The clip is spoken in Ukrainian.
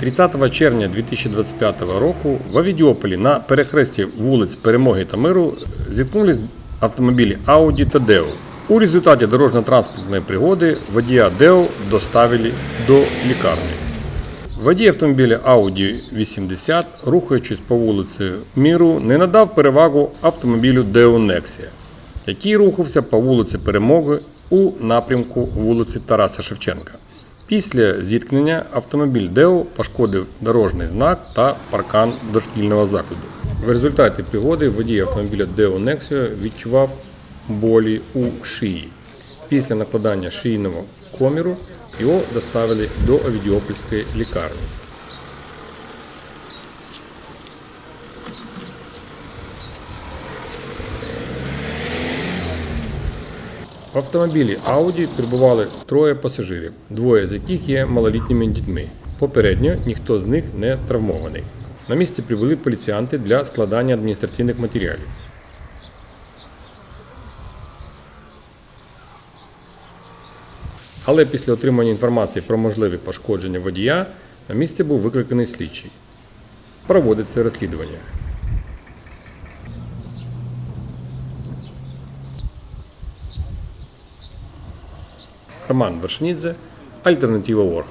30 червня 2025 року в Авідіополі на перехресті вулиць Перемоги та Миру зіткнулись автомобілі Audi та Deo. У результаті дорожньо-транспортної пригоди водія Део доставили до лікарні. Водій автомобіля Audi 80, рухаючись по вулиці Міру, не надав перевагу автомобілю Deo Nexia, який рухався по вулиці Перемоги у напрямку вулиці Тараса Шевченка. Після зіткнення автомобіль Deo пошкодив дорожній знак та паркан дошкільного закладу. В результаті пригоди водій автомобіля Deo Nexia відчував болі у шиї. Після накладання шийного коміру його доставили до Авідіопольської лікарні. В автомобілі Audi перебували троє пасажирів, двоє з яких є малолітніми дітьми. Попередньо ніхто з них не травмований. На місці прибули поліціянти для складання адміністративних матеріалів. Але після отримання інформації про можливі пошкодження водія на місце був викликаний слідчий. Проводиться розслідування. Роман Вершнідзе, Альтернатива Ворг.